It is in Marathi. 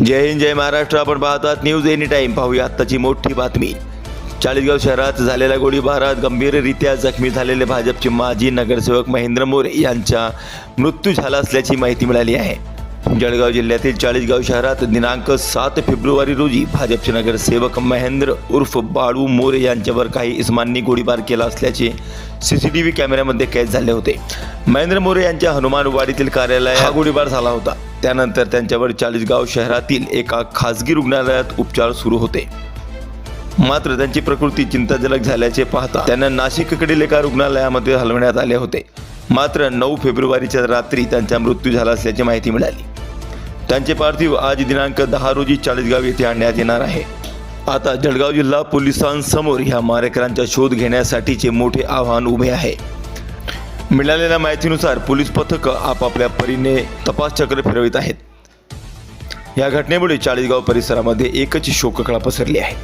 जय हिंद जय महाराष्ट्र. आपण पाहतात न्यूज एनी टाईम पाहूया आत्ताची मोठी बातमी. चाळीसगाव शहरात झालेल्या गोळीबारात गंभीररित्या जखमी झालेले भाजपचे माजी नगरसेवक महेंद्र मोरे यांचा मृत्यू झाला असल्याची माहिती मिळाली आहे. जळगाव जिल्ह्यातील चाळीसगाव शहरात दिनांक सात फेब्रुवारी रोजी भाजपचे नगरसेवक महेंद्र उर्फ बाळू मोरे यांच्यावर काही इस्मांनी गोळीबार केला असल्याचे सी सी टी व्ही कॅमेऱ्यामध्ये कैद झाले होते. महेंद्र मोरे यांच्या हनुमानवाडीतील कार्यालयात हा गोळीबार झाला होता. त्यानंतर त्यांच्यावर चाळीसगाव शहरातील एका खासगी रुग्णालयात उपचार सुरू होते. मात्र त्यांची प्रकृती चिंताजनक झाल्याचे पाहता त्यांना नाशिककडील एका रुग्णालयामध्ये हलवण्यात आले होते. मात्र नऊ फेब्रुवारीच्या रात्री त्यांचा मृत्यू झाला असल्याची माहिती मिळाली. त्यांचे पार्थिव आज दिनांक दहा रोजी चाळीसगाव येथे आणण्यात येणार आहे. आता जळगाव जिल्हा पोलिसांसमोर ह्या मारेकरांचा शोध घेण्यासाठीचे मोठे आव्हान उभे आहे. मिळालेल्या माहितीनुसार पोलीस पथक आपापल्या परीने तपास चक्र फिरवित आहेत. या घटनेमुळे चाळीसगाव परिसरामध्ये एकच शोककळा पसरली आहे.